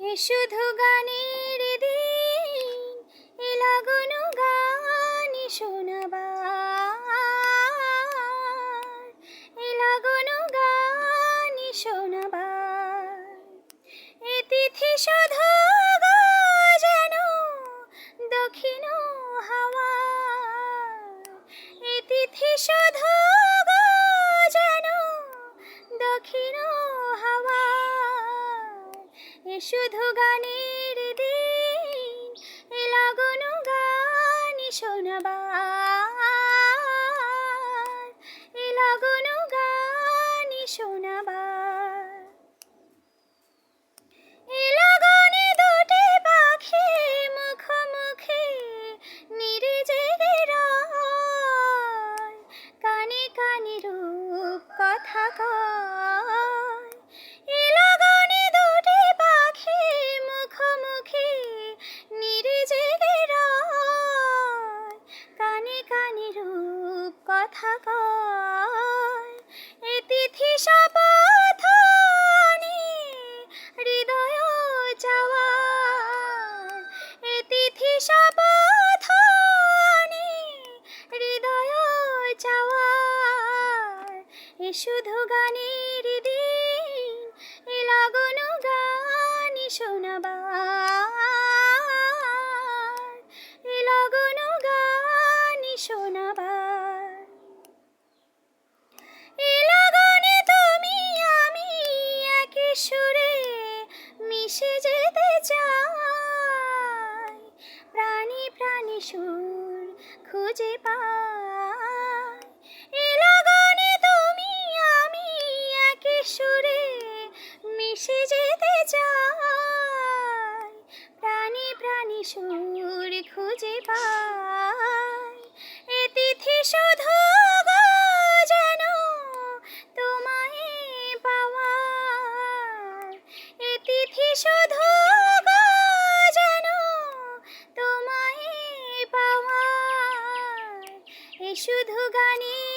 এ শুধু গানের দিন, এ লাগন গান শোনাবার, এ লাগন গান এ তিথি শুধু যেন দক্ষিণ হাওয়া, এ তিথি শুধু শুধু গানের দিন এ গানি গান শোনাবার রূপ কথা কয়। এ তিথি শপথ হৃদয় চাওয়ার। এ তিথি শপথ হৃদয় চাওয়ার। এ শুধু গানের সুরে মিশে যেতে চাই প্রাণী প্রাণী সুর খুঁজে এ তুমি, আমি একে সুরে মিশে যেতে চাই। প্রাণী প্রাণী সুর শুধু গানে